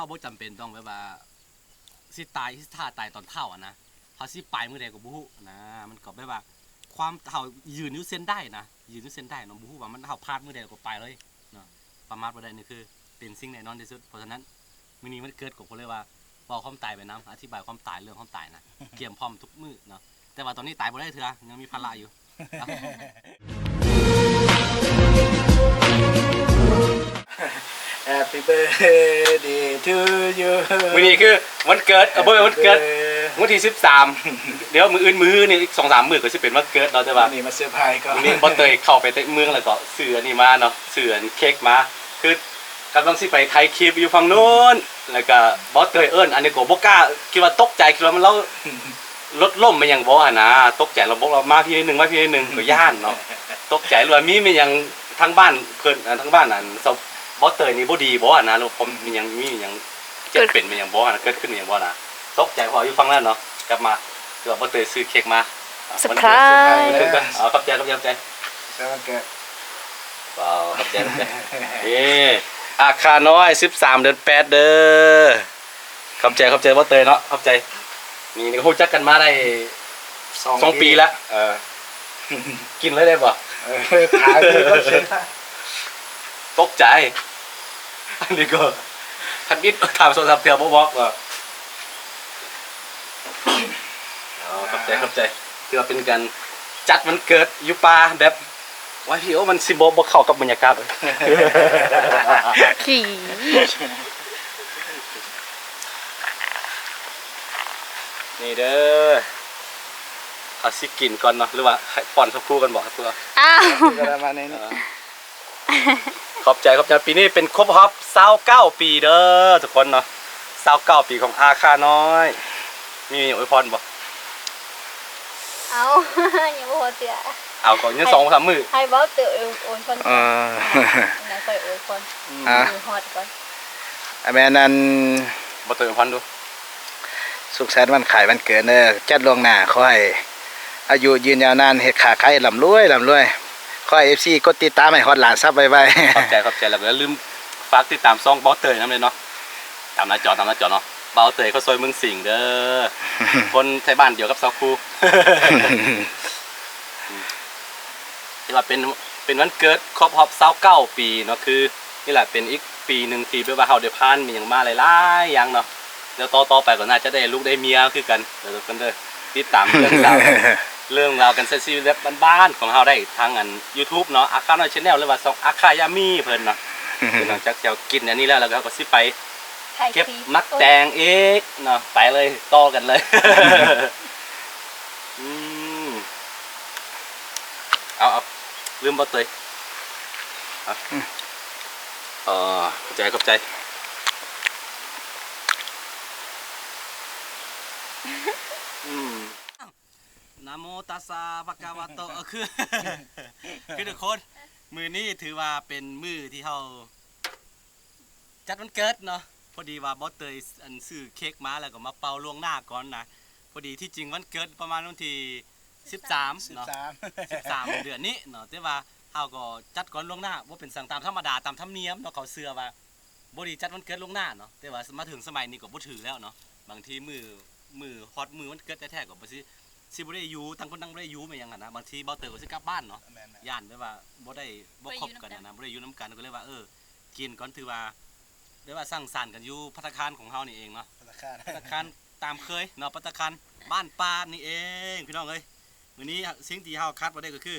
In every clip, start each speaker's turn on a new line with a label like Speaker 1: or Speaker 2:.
Speaker 1: าบ่จำเป็นต้องแบบว่าสิตายสิท่าตายตอนเท่าอะนะเฮาสิไปมื้อใดก็บ่ฮู้นะ มันก็แบบว่า ความเฮายืนอยู่เส้นได้นะยืนอยู่เส้นได้เนาะบ่ฮู้ว่ามันเฮาพลาดมื้อใดก็ไปเลยเนาะประมาทบ่ได้นี่คือเป็นสิ่งแน่นอนที่สุดเพราะฉะนั้นมื้อนี้มันเกิดก็บ่เลยว่าเว้าความตายไปนํอธิบายความตายเรื่องความตายนะเตรียมพร้อมทุกมื้อเนาะแต่ว่าตอนนี้ตายบ่ได้เถื่อยังมีภาระอยู่
Speaker 2: Happy birthday to you
Speaker 1: มื้อนี้คือวันเกิดเออบ่แม่นวันเกิดวันที่13เดี๋ยวมืออื่นมือนี่อีกสองสามมือก็สิเป็นวันเกิดเนาะแต่ว่า
Speaker 2: วันนี้มาเซอร์ไพรส์ก็
Speaker 1: วันนี้บอเตยเข้าไปในเมืองแล้วก็เสือนี่มาเนาะเสือนี่เค้กมา คือกำลังสิไปไทยคลิปอยู่ฝั่งนู้นแล้วก็บอสเตยเอิ้นอันนี้ก็บ่กล้าคิดว่าตกใจคิดว่ามันเรารถล่มมันยังบ่หั่นนะตกใจเราบอกเรามาพี่นิดนึงมาพี่นิดนึงก็ย่านเนาะตกใจเลยว่ามีมันยังทั้งบ้านเพิ่นอ่าทั้งบ้านอันส บอสเตยนี่บ่ดีบ่หั่นนะแล้วผมมันยังมีมันยังเจ็บเป็นมันยังบ่หั่นนะเกิดขึ้นมันยังบ่นะตกใจพออยู่ฝั่งนั้นเนาะกลับมาคือว่าบอสเตยซื้อเค้กมา
Speaker 3: เซอร์ไพรส์
Speaker 1: เพิ่นก็เอาขอบใจขอบใจขอบใจ
Speaker 2: สวัสดีครับ
Speaker 1: เปล่าขอบใจขอบใจเอ้อาคาน้อย 13 เดือน8เด้อขอบใจขอบใจบ่เตยเนาะขอบใจนี่นี่ก็ฮู้จักกันมาได้สองปีแล้วเออกินเลยได้บ่
Speaker 2: เออขายไปก็เสร็จละ
Speaker 1: ตกใจ อันนี้ก็ทันนิดถามโซซับเทียวบ่บอกว่าเอาขอบใจขอบใจถือว่าเป็นการจัดมันเกิดอยู่ป่าแบบว่าพี่โอ้มันสิบ่บ่เข้ากับบรรยากาศเลย
Speaker 3: ขี่
Speaker 1: นี่เด้อเอาสิกินก่อนเนาะหรือว่าให้ป้อนสักครู่กันบอกครับเพื่อ
Speaker 3: อ้าว
Speaker 2: ก็ได้มาในนี้
Speaker 1: ขอบใจขอบใจปีนี้เป็นครบรอบ29ปีเด้อทุกคนเนาะ29ปีของอาคาน้อย มีอวยพรบ่
Speaker 3: เอาอย่าบอกว่าเตือ
Speaker 1: เอาก่อนยังสองสามมือ
Speaker 3: ให้บอกเตือโอนคน
Speaker 2: เออ
Speaker 3: ไหนค่อยโอนคน
Speaker 2: อะ
Speaker 3: มือฮอดก่อน
Speaker 2: แม่นัน
Speaker 1: บ่เติมพันดู
Speaker 2: สุขสันต์วันขายวันเกิดเด้อจัดลวงหน้าขอให้อายุยืนยาวนานเฮ็ดขาไข่ลำรวยลำรวย ขอให้ FC กดติดตามให้ฮอดหลานซับไว้
Speaker 1: ขอบใจขอบใจแล้วก็ลืมฝากติดตามซ่องเบาเตยน้ำเลยเนาะตามหน้าจอตามหน้าจอเนาะเบาเตยเขาซอยเมืองสิงห์เด้อคนไทยบ้านเดียวกับซาวคูที่ว่าเป็นเป็นวันเกิดครบรอบ29ปีเนาะคือนี่แหละเป็นอีกปีหนึ่งที่แบบว่าเฮาได้ผ่านมีอย่างมาหลายๆอย่างเนาะแล้วต่อต่อไปก็น่าจะได้ลูกได้เมียคือกันเดี๋ยวกคนเด้อติดตามเรื่องราว เรื่องราวกันเซซีแบบบ้านๆของเฮาได้ทางอัน YouTube เนาะอาคาน้อยชาแนลหรือว่าสองอาคายามีเพิ่นเนาะคือหลังจากที่เรากินอันนี้แล้วเราก็สิไป
Speaker 3: ถ่าย
Speaker 1: เก็บ
Speaker 3: คลิป
Speaker 1: มักแตงเอกเนาะไปเลยต่อกันเลยอืมเอาเอาลืมบ่เตยเอาเออขอบใจขอบใจ นะโมตัสสะภะคะวะโตเออคือ คือทุกคนมือนี้ถือว่าเป็นมือที่เราจัดวันเกิดเนาะพอดีว่าบอสเตยอันซื้อเค้กมาแล้วก็มาเป่าล่วงหน้าก่อนนะพอดีที่จริงวันเกิดประมาณวันที่13เนาะ
Speaker 2: 13
Speaker 1: 13เดือนนี้เนาะแต่ว่าเฮาก็จัดก่อนล่วงหน้าว่าเป็นสั่งตามธรรมดาตามธรรมเนียมเนาะเขาเชื่อว่าบ่ได้จัดวันเกิดล่วงหน้าเนาะแต่ว่ามาถึงสมัยนี้ก็บ่ถือแล้วเนาะบางทีมือมือฮอตมือวันเกิดแท้ๆก็บ่สิ สิบ่ได้อยู่ต่างคนต่างบ่ได้อยู่แม่นหยังอะนะบางทีบ่เตยก็สิกลับบ้านเนาะย่านแบบว่าบ่ได้บ่คบกันนะนะบ่ได้อยู่น้กันก็เลยว่าเออ กินก่อนถือว่าเรียกว่าสร้างสรรค์กันอยู่พัตตาคารของเฮานี่เองเนาะพัตตาคารตามเคยเนาะพัตตาคารบ้านปานนี่เองพี่น้องเอ้ยมื้อนี้สิ่งที่เฮาคัดบ่ได้ก็คือ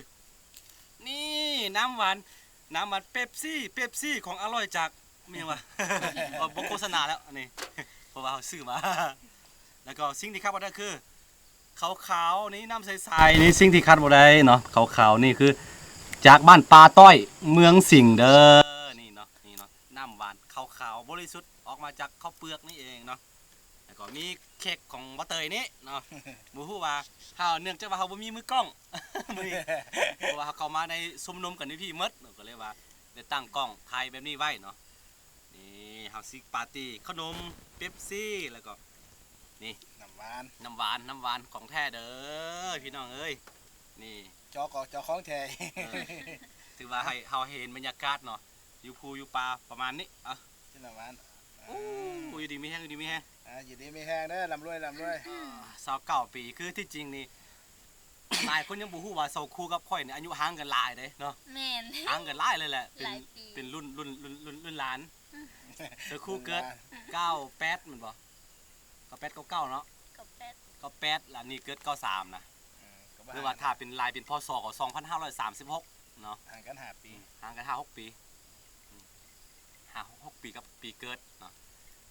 Speaker 1: นี่น้ำหวานน้ำหวานเป๊ปซี่ เป๊ปซี่ของอร่อยจากเมียงวะบ่บ่โฆษณาแล้วอันนี้เพราะว่าเฮาซื้อมา แล้วก็สิ่งที่คัดบ่ได้คือ ขาวๆนี่น้ำใสๆนี่สิ่งที่คัดบ่ได้เนาะขาวๆนี่คือ จากบ้านปลาต้อยเมืองสิงห์เด้อนี่เนาะนี่เนาะน้ำหวานขาวๆบริสุทธิ์ออกมาจากข้าวเปลือกนี่เองเนาะแล้วก็มีเค้กของบะเตยนี่เนาะบ่ฮู้ว่าเฮาเนื่องจากว่าเฮาบ่มีมือกล้องมื้อนี้เพราะว่าเฮาเข้ามาในซุมนมกันนี่พี่หมดเนาะก็เลยว่าได้ตั้งกล้องถ่ายแบบนี้ไว้เนาะนี่เฮาสิปาร์ตี้ขนมเป๊ปซี่แล้วก็
Speaker 2: น้ำหวาน
Speaker 1: น้ำหวานน้ำหวานของแท้เด้อพี่น้องเอ้ยนี่
Speaker 2: จอกอกจอของแท้
Speaker 1: เออถือว่าให้เฮาเห็นบรรยากาศเนาะอยู่ภูอยู่ป่าประมาณนี้อะ
Speaker 2: ที่น้ำหวาน
Speaker 1: อู้ยดีไม่แห้งอยู่ดีไม่แห้ง
Speaker 2: อ่าอยู่ดีไม่แห้งเด้อลำรวยลำรวย
Speaker 1: สาวเก่าปีคือที่จริงนี่ หลายคนยังบ่ฮู้ว่าเซาคู่กับข่อยนี่อายุห่างกันหลายเด้เนาะ
Speaker 3: แม่น
Speaker 1: ห่างกันหลายเลยแหละเป็น
Speaker 3: หลายปี
Speaker 1: เป็นรุ่นรุ่นรุ่นรุ่นรุ่นหลานเซาคู่เกิด98แม่นบ่ 98 99เนาะ
Speaker 3: กับแป๊ด
Speaker 1: 98แล้วนี่เกิด93นะ
Speaker 2: อืมก็
Speaker 1: หรือว่าถ้าเป็นลายเป็นพศก็2536เนาะ
Speaker 2: ห่างกันห้าปี
Speaker 1: ห่างกันห้าหกปีอืมห้าหกปีกับปีเกิดเนาะ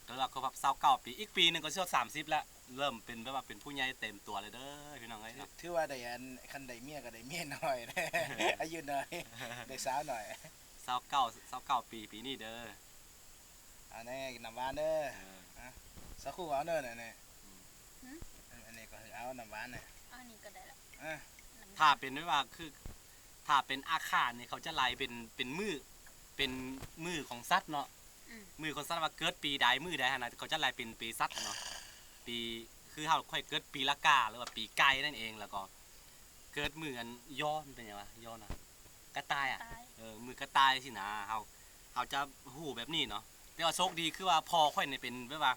Speaker 1: แล้วเราก็แบบเศร้าเก้าปีอีกปีหนึ่งก็เชื่อสามสิบแล้วเริ่มเป็นแบบว่าเป็นผู้ใหญ่เต็มตัวเลยเด้อพี่น้องเอ้ยเนาะ
Speaker 2: ถือว่าได้อันคันได้เมียก็ได้เมียหน่อยเด้ออายุหน่อยได้สาวหน่อย
Speaker 1: เศร้าเก้าเศร้าเก้าปีปีนี้เด้อ
Speaker 2: อันนี้น้ำหวานเด้อ
Speaker 1: เออ
Speaker 2: สักครู่เอาเด้อเนี่ยเนี่ย
Speaker 3: หืม
Speaker 2: อันนี้ก็คือเอาน้ำหวานเนี่ย
Speaker 3: อันนี้ก็ได้ละ
Speaker 2: อะ
Speaker 3: น้ำ
Speaker 1: ถ้าเป็นไม่ว่าคือถ้าเป็นอาคารเนี่ยเขาจะไล่เป็นเป็นมือเป็นมือของสัตว์เนาะ
Speaker 3: อืม
Speaker 1: มือของสัตว์ว่าเกิดปีใดมือใดฮะนะเขาจะไล่เป็นปีสัตว์เนาะปีคือเขาค่อยเกิดปีละกาหรือว่าปีไก่นั่นเองแล้วก็ เกิดมืออันย้อนเป็นยังไงย้อนนะกระต่ายอะ
Speaker 3: ตาย
Speaker 1: เออมือกระต่ายสินะเขาเขาจะหูแบบนี้เนาะแต่ว่าโชคดีคือว่าพอค่อยเนี่ยเป็นแบบว่า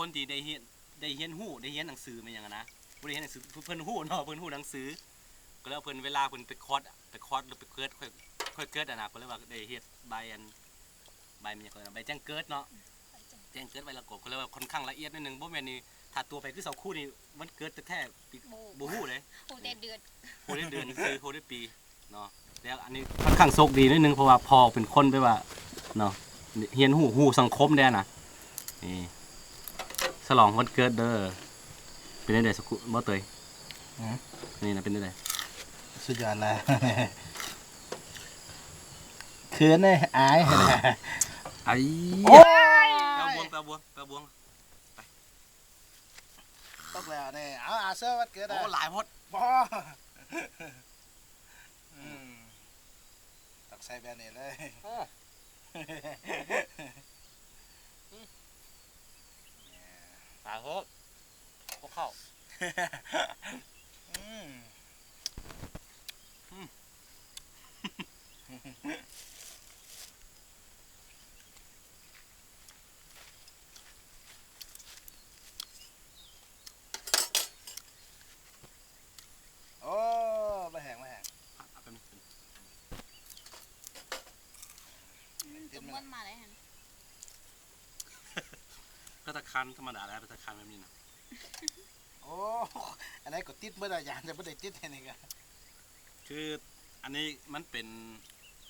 Speaker 1: คนที่ได้เฮียนได้เฮียนหูได้เฮียนหนังสือมันอย่างนั้นนะบ่ได้เฮียนหนังสือเพิ่นหูเนาะเพิ่นหูหนังสือ ก็แล้วเพิ่นเวลาเพิ่นไปคอร์สไปคอร์สหรือไปเกิดค่อยค่อยเกิดอะนะเพิ่นเลยว่าได้เฮ็ดใบอันใบมันหยังก็นะใบแจ้งเกิดเนาะ
Speaker 3: ไปจัง
Speaker 1: แจ้งเกิดใบละกบก็เลยว่าค่อนข้างละเอียดนิดนึงบ่แม่นนี่ถ้าตัวไปคือเสาคู่นี่มันเกิดแต่แท้ปี
Speaker 3: โบ
Speaker 1: บ่ฮู้เลย
Speaker 3: หูแต่เดือด
Speaker 1: โหได้เดือนคือโหได้ปีเนาะแล้วอันนี้ค่อนข้างโชคดีนิดนึงเพราะว่าพอเป็นคนไปว่าเนาะเฮียนหูหูสังคมแด้น่ะนี่ ฉลองวันเกิดเด้อเป็นได้ไดสักคุบ่เตย
Speaker 2: อืม
Speaker 1: นี่นะเป็นได้ได
Speaker 2: สุดยอดเลยเขินเลยอาย
Speaker 1: ไอ้
Speaker 2: โอ้
Speaker 1: แปลบวงแปลบวงแปลบวง
Speaker 2: ตกแล้วเนี่ยเอาอาเซอร์วัดเกิด
Speaker 1: โอ้
Speaker 2: อะ
Speaker 1: หลายพด
Speaker 2: บออืมตักใส่แบบนี้เลย
Speaker 1: หลายพดพวกเข้า
Speaker 2: อืมโอ้มาแห้งมาแห้ง
Speaker 1: เอาไปนี่
Speaker 3: สมมติมาเลยฮะ
Speaker 1: ก็ตะ คันธรรมดาแล้วเป็นตะคันแบบนี้นะ
Speaker 2: โอ้อันนี้ก็ติดเมื่อไหร่ยานจะไม่ได้ติดแค่นี้กัน
Speaker 1: คืออันนี้มันเป็น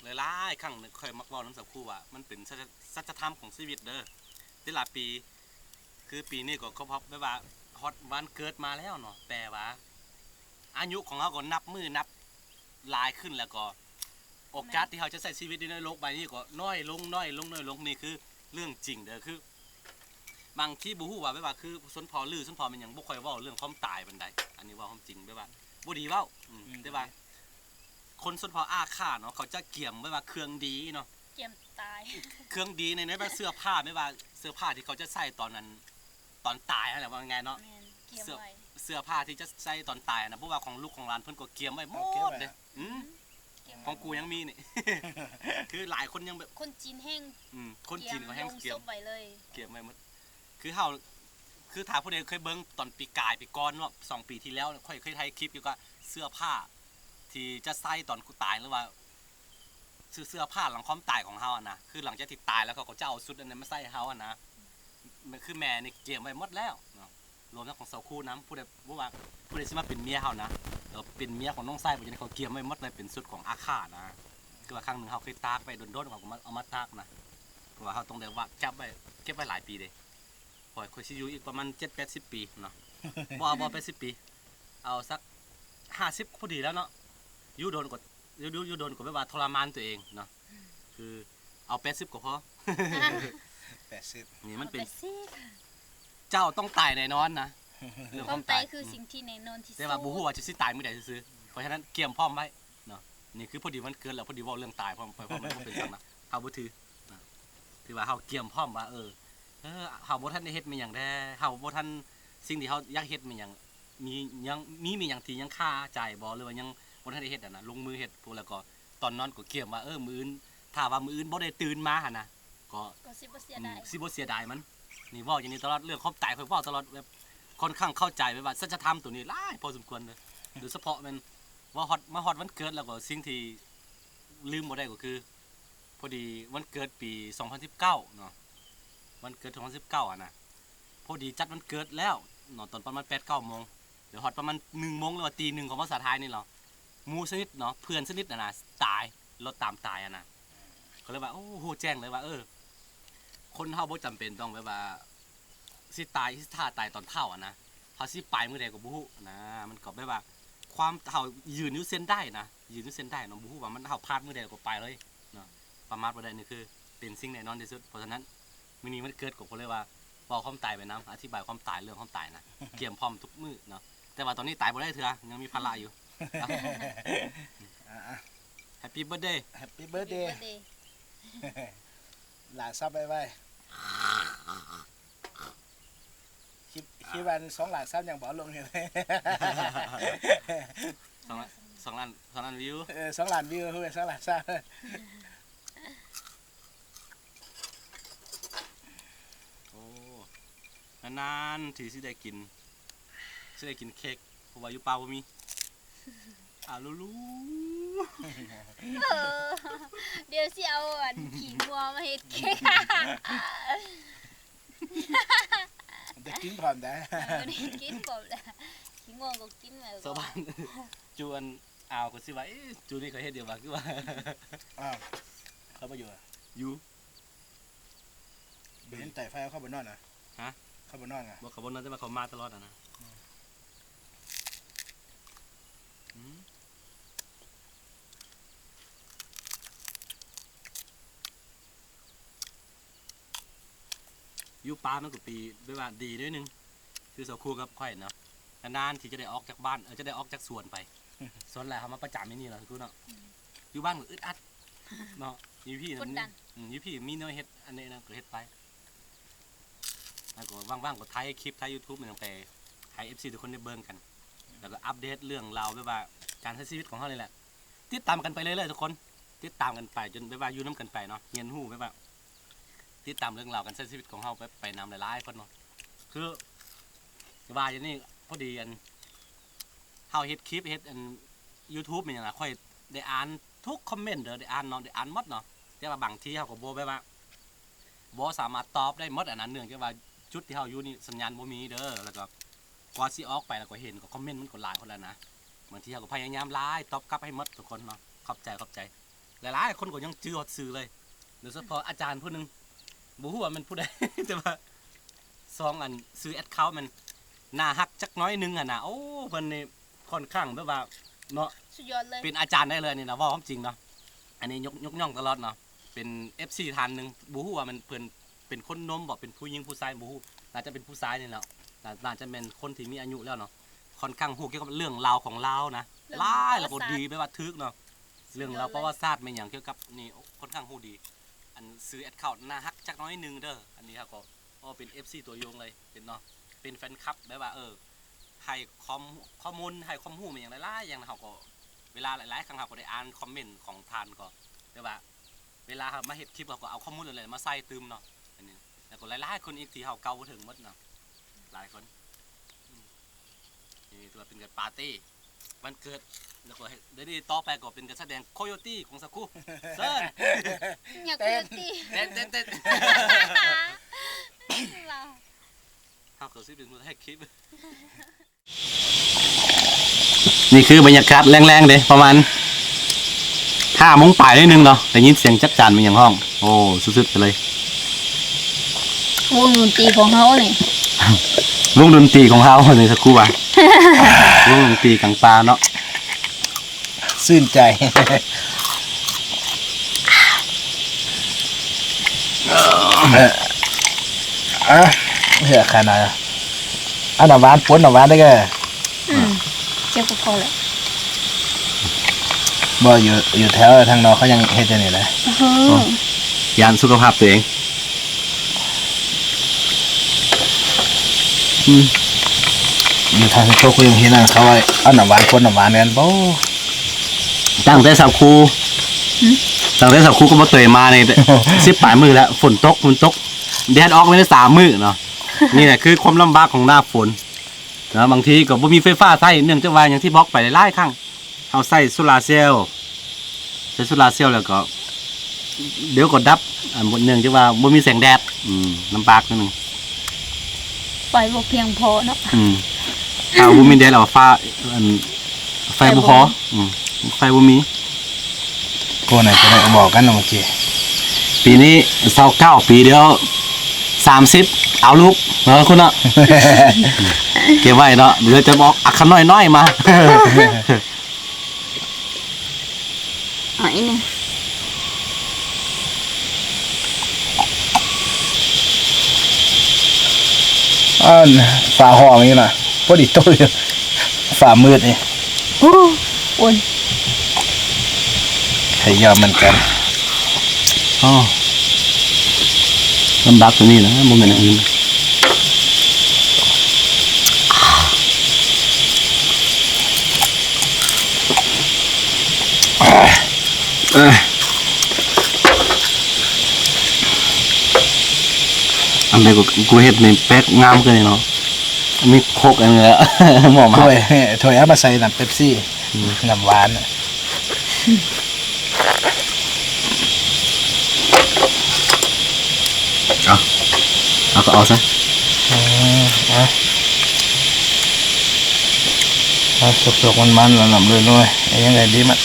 Speaker 1: หลายๆครั้งเคยมักเว่าน้ำสักครู่ว่ามันเป็นสัจสัจธรรมของชีวิตเด้อแต่ละปี คือปีนี้ก็เขาพบไว้ว่าฮอตวันเกิดมาแล้วเนาะแต่ว่า อายุของเขาก็นับมือนับหลายขึ้นแล้วก็โอกาสที่เขาจะใช้ชีวิตในโลกใบนี้ก็น้อยลงน้อยลงน้อยลงนี่คือเรื่องจริงเด้อคือ บางที่บูฮู้ว่าไว้ว่าคือสนพอลือสนพอมันยังบ่ค่อยเว้าเรื่องความตายบันไดอันนี้เว่าความจริงไว้ว่าบ่ดีเว้าอืมได้ว่า คนสนพออาฆาตเนาะเขาจะเกี่ยมไว้ว่าเครื่องดีเนาะ
Speaker 3: เกียมตาย
Speaker 1: เครื่องดีในนั้นว่าเสื้อผ้าไม่ว่าเสื้อผ้าที่เขาจะใส่ตอนนั้น ตอนตายนั่นแหละว่าไงเนาะ
Speaker 3: แมนเกียมไว้
Speaker 1: เสื้อผ้าที่จะใส่ตอนตายนะเพราะว่าของลูกของหลานเพิ่นก็เกียมไว้หมดเลยอืม
Speaker 3: เกียม
Speaker 1: ของกูยังมีนี่ คือหลายคนยังแบบ
Speaker 3: คนจีนแห้ง
Speaker 1: อืมคนจีนก็แห้ง
Speaker 3: ล
Speaker 1: เกีย
Speaker 3: ศ
Speaker 1: ม
Speaker 3: พไว้เลย
Speaker 1: เกียมไว้หมด คือเฮาคือถ้าผู้ใดเคยเบิ่งตอนปีกายปีก่อนว่าสองปีที่แล้วค่อยเคยถ่ายคลิปอยู่ก็เสื้อผ้า ที่จะใส่ตอนกูตายหรือว่าซื้อเสื้อผ้าหลังความตายของเฮาอะนะคือหลังจากที่ตายแล้วเขาก็จะเอาชุดอันนั้นมาใส่เฮาอะนะมันคือแม่นี่เกียมไว้หมดแล้วเนาะรวมทั้งของเสาคู่น้ำผู้ใดบ่ว่าผู้ใดสิมาเป็นเมียเฮานะเออเป็นเมียของน้องไส้บ่จังเขาเกียมไว้หมดเลยเป็นชุดของอาฆาตนะคือว่าครั้งหนึงเฮาเคยตากไปโดนๆเขาก็มาเอามาตากนะเพราะว่าเฮาต้องได้ว่าจับไว้เก็บไว้หลายปีเด้พอยค่อยสิอยู่อีกประมาณ7 80ปีเนาะบ่เอาบ่80ปี เอาสัก50พอดีแล้วเนาะอยู่โดนกดยูดูยูโดนก็ไม่ว่าทรมานตัวเองเนาะคือเอาแปดสิบก็พอ
Speaker 2: แปดสิบ
Speaker 1: นี่มันเป็น
Speaker 3: อาไสิ
Speaker 1: เจ้าต้องตายแน่นอนนะเรื่อง
Speaker 3: ค
Speaker 1: ควาวา
Speaker 3: ม
Speaker 1: ม
Speaker 3: ตา
Speaker 1: ตายย
Speaker 3: คือสิ่งที่แน่นอนที่สุด
Speaker 1: แต่ว่าบูฮู้ว่าจะสิตายเมื่อใดซื้อๆเพราะฉะนั้นเกียมพร้อมไว้เนาะนี่คือพอดีมันเกินแล้วพอดีเว่าเรื่องตายพร้อมเพราะมันบ่เป็นจังนะเฮาบ่ถือนะถือว่าเฮาเกียมพร้อมว่าเออ เออเฮาบ่ทันได้เฮ็ดมีหยังแท้เฮาบ่ทันสิ่งที่เฮาอยากเฮ็ดมีหยังมียังมีมีหยังที่ยังคาใจบ่หรือว่ายังบ่ทันได้เฮ็ดอะนะลงมือเฮ็ดพวกแล้วก็ตอนนอนก็เกียมว่าเออมื้ออื่นถ้าว่ามื้ออื่นบ่ได้ตื่นมาหั่นนะก็
Speaker 3: ก็สิบ่เสีย
Speaker 1: อืม
Speaker 3: ดาย
Speaker 1: สิบ่เสียดายมันนี่เว่าอย่างนี้ตลอดเรื่องความตายคอยเว่าตลอดแบบค่อนข้างเข้าใจไปว่าสัจธรรมตัวนี้หลายพอสมควรเลยโดยเฉพาะมันว่าฮอตมาฮอตวันเกิดแล้วก็สิ่งที่ลืมบ่ได้ก็คือ พอดีวันเกิดปี 2019เนาะ วันเกิด2019อะนะพอดีจัดวันเกิดแล้วนาะตอนประมาณ8 9โมงเดี๋ยวฮอตประมาณ1โมงหรือว่าตีหนึ่งของภาษาไทยนี่เนามูชนิดเนาะเพื่อนชนิดน่ะนะตายรถตามตายอะนะก็เลยว่าโอ้โหแจ้งเลยว่า เออ คนเฮาบ่จำเป็นต้องแบบว่าสิตายสิท่าตายตอนเฒ่าอะนะเฮาสิไปมื้อใดก็บ่ฮู้นะ มันก็แบบว่า ความเฮายืนอยู่เส้นได้นะยืนอยู่เส้นได้เนาะบ่ฮู้ว่ามันเฮาพลาดมื้อใดก็ไปเลยเนาะประมาทบ่ได้นี่คือ เป็นสิ่งแน่นอนที่สุดเพราะฉะนั้น มื้อนี้มันเกิดก็บ่เลยว่าเว้าความตายไปนํอธิบายความตายเรื่องความตายนะเตรียมพร้อมทุกมื้อเนาะแต่ว่าตอนนี้ตายบ่ได้เถื่อยังมีภาระอยู่ Happy birthday
Speaker 2: แฮปปี้เบิร์ดเดย์
Speaker 3: birthday
Speaker 2: หลานซับไว้ไว้คลิปคลิปวันสองหลานซับยังบอกลงอยู่เลย
Speaker 1: สองล้านสองล้านสองล้านวิว
Speaker 2: เออสองหลานวิวเพื่อนสองหลานซับ
Speaker 1: โอ้ นานๆถือสิได้กินสิได้กินเค้กเพราะว่าอยู่ป่าบ่มีอ่าลูลู
Speaker 3: เออเดี๋ยวสิเอาอันขี่งัวมาเฮ็ดเค้ก
Speaker 2: จะกินพร้อมได้
Speaker 3: เออนี่กินผมแหละขี่งัวก็กินมา
Speaker 1: สบานจวนอ้าวก็สิว่าเอ๊ะจูนี่เขาเฮ็ดเดียวว่าคือว่า
Speaker 2: อ้าวเขาไปอยู่อะ
Speaker 1: อยู่
Speaker 2: เห็นแต่ไฟเข้าบนนอนอะ
Speaker 1: ฮะ
Speaker 2: เข้าบนนอนอะ
Speaker 1: บ่เขาบ่นั่นแต่ว่าเขามาตลอดอะนะอืมอยู่ป่ามันก็ปีด้วยว่าดีด้วยหนึง คือสาวครูกับข่อยเนาะนานๆที่จะได้ออกจากบ้านเออจะได้ออกจากสวนไปสวนอะไรเขามาประจำที่นี่เหรอกูเนาะอยู่บ้านก็อึดอัดเนาะอยู่พี่
Speaker 3: กดดัน
Speaker 1: อืมอยู่พี่มีเนื้อเฮ็ดอันนี้นะก็เฮ็ดไป แล้วก็ว่างๆก็ถ่ายคลิปถ่ายยูทูบมันลงไปให้เอฟซีทุกคนได้เบิ่งกัน แล้วก็อัปเดตเรื่องราวแบบว่าการใช้ชีวิตของเขาเลยแหละ ติดตามกันไปเรื่อยๆทุกคน ติดตามกันไปจนแบบว่าอยู่น้ำกันไปเนาะเงียนหูแบบว่าติดตามเรื่องราวการใช้ชีวิตของเขาไปไปนำหลายๆคนเนาะ คือว่าอย่างนี้พอดีอันเฮาเฮ็ดคลิปเฮ็ดอัน YouTube มันหยังล่ะค่อยได้อ่านทุกคอมเมนต์เด้อได้อ่านเนาะได้อ่านหมดเนาะแต่ว่าบางทีเฮาก็บ่แบบว่าบ่สามารถตอบได้หมดอันนั้นเนื่องจากว่า จุดที่เฮาอยู่นี่สัญญาณบ่มีเด้อแล้วก็กว่าสิออกไปแล้วก็เห็นก็คอมเมนต์มันก็หลายคนแล้วนะบางทีเฮาก็พยายามไลน์ตอบกลับให้หมดทุกคนเนาะขอบใจขอบใจหลายๆคนก็ยังจื้อฮอดซื้อเลยโดยเฉพาะอาจารย์ผู้หนึงบ่ฮู้ว่ามันผู้ใดแต่ว่าซองอันซื้อแอดเขามันน่าฮักจักหน้อยหนึงอะนะโอ้เพิ่นนี่ค่อนข้างแบบว่าเนาะ
Speaker 3: สุดยอดเลย
Speaker 1: เป็นอาจารย์ได้เลยนี่นะว่าความจริงเนาะอันนี้ยกยกย่องตลอดเนาะเป็น FC ทานหนึ่งบูฮู้ว่ามันเพิ่น เป็นคนนมบอกเป็นผู้หญิงผู้ชายบูฮู้น่าจะเป็นผู้ชายนี่แหละน่าน่าจะเป็นคนที่มีอายุแล้วเนาะค่อนข้างฮู้เกี่ยวกับเรื่องราวของลาวนะหลายแล้วก็ดีไม่ว่าทึกเนาะเรื่องราวประวัติศาสตร์ไม่อย่างเกี่ยวกับนี่ค่อนข้างฮู้ดี อันซื้อแอดเคาท์น่าฮักจักหน้อยหนึงเด้ออันนี้ครับก็ก็เป็น FC ตัวยงเลยเป็นเนาะเป็นแฟนคลับแบบว่าเออให้ข้อมข้อมูลให้ความรู้มาอย่างหลายๆอย่างนะเขาก็เวลาหลายๆครั้งเราก็ได้อ่านคอมเมนต์ของทานก็แต่ว่า เวลาเรามาเฮ็ดคลิปเราก็เอาข้อมูลอะไรมาใส่ตืมเนาะอันนี้ แล้วก็หลายๆคนอีกที่เขาเก่าบ่ถึงหมดเนาะหลายคนอืมนี่ตัวเป็นการปาร์ตี้วันเกิดแล้วก็เฮ็ดเดี๋ยวนี้ต่อไปก็เป็นการแสดงโคโยตี้ของสักครู่เซิร์น
Speaker 3: อยากเกิดตี
Speaker 1: เต้นเต้นเต้น
Speaker 3: เรา
Speaker 1: เขาเกิดซิเป็นมือให้คลิป นี่คือบรรยากาศแรงๆเลยประมาณห้าโมงป่ายนิดนึงเนาะแต่ยินเสียงจักจานมาอย่างห้อง โอ้ สุดๆไปเลย
Speaker 3: วงดนตรีของเขาเนี่ยว
Speaker 1: งดนตรีของเขาในสักครู่ว่ะ วงดนตรีกลางปลาเนาะ
Speaker 2: ซื่นใจ เอออะเหือขนาดอะอันน้ำหวานป้นน้ำหวานได้แก
Speaker 3: อืมเจ้าก็พอแล้ว
Speaker 2: บ่อยู่อยู่แถวทางนอกเขายังเฮ็ดจังนี่แหละ
Speaker 3: อื้อหือยา
Speaker 1: นสุขภาพตัวเอง
Speaker 2: อยู่ทางโชคก็ยังเห็นนั่นเขาว่าเอาน้ำหวานป้นน้ำหวานกันบ่
Speaker 1: ตั้งแต่สักครูตั้งแต่สักครูก็มาเตยมาในสิบปลายมือแล้วฝนตกฝนตกแดดออกไม่ได้สามมื้อเนาะนี่แหละคือความลำบากของหน้าฝนนะบางทีก็บ่มีไฟฟ้าใช้เนื่องจากว่าอย่างที่บอกไปหลายๆครั้งเอาใส่โซลาร์เซลล์ใช้โซลาร์เซลล์แล้วก็ เดี๋ยวก็ดับอ่าเนื่องจากว่าบ่มีแสงแดดอืมลำบากนิดนึง
Speaker 3: ไฟบ่เพียงพอเนาะ
Speaker 1: อืมถ้าบ่มีแดดเอาฟ้าอันไฟบ่พออืมไฟบ่มี
Speaker 2: กูน่ะจะได้บอกกันเนาะเมื่อกี้
Speaker 1: ปีนี้เศร้าเก้าปีเดียวสามสิบเอาลูกเนาะคุณเนาะเก็บไว้เนาะเดี๋ยวจะบอกอักขน้อยน้อยๆมา
Speaker 3: อ๋ออีนึ
Speaker 2: อ้าวฝ่าห้องนี่น่ะพอดีโตอยู่ฝ่ามืดนี่
Speaker 3: โอ้โอน
Speaker 2: ให้ยอมมันกัน
Speaker 1: อ๋อลำบากตรงนี้นะบ่แม่นอย่างอื่นเอ้ย อันใดกูกูเฮ็ดในแป๊กงามเกินเนาะมีโคกอันนี้แหละหมอมา
Speaker 2: ถ้วยถ้วยเอามาใส่น้ำเป๊ปซี่น้ำหวานน่ะ
Speaker 1: เอาก็เอาซะ
Speaker 2: อืมเอาเอาสุกๆมันๆแล้วลำเลยด้วยๆไอ้ยังไงดีมั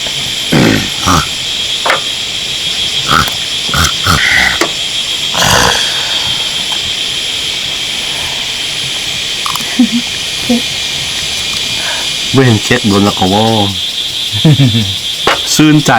Speaker 2: น
Speaker 1: บ่เห็นเช็ดโดนแล้วก็บ่ซื่นใจ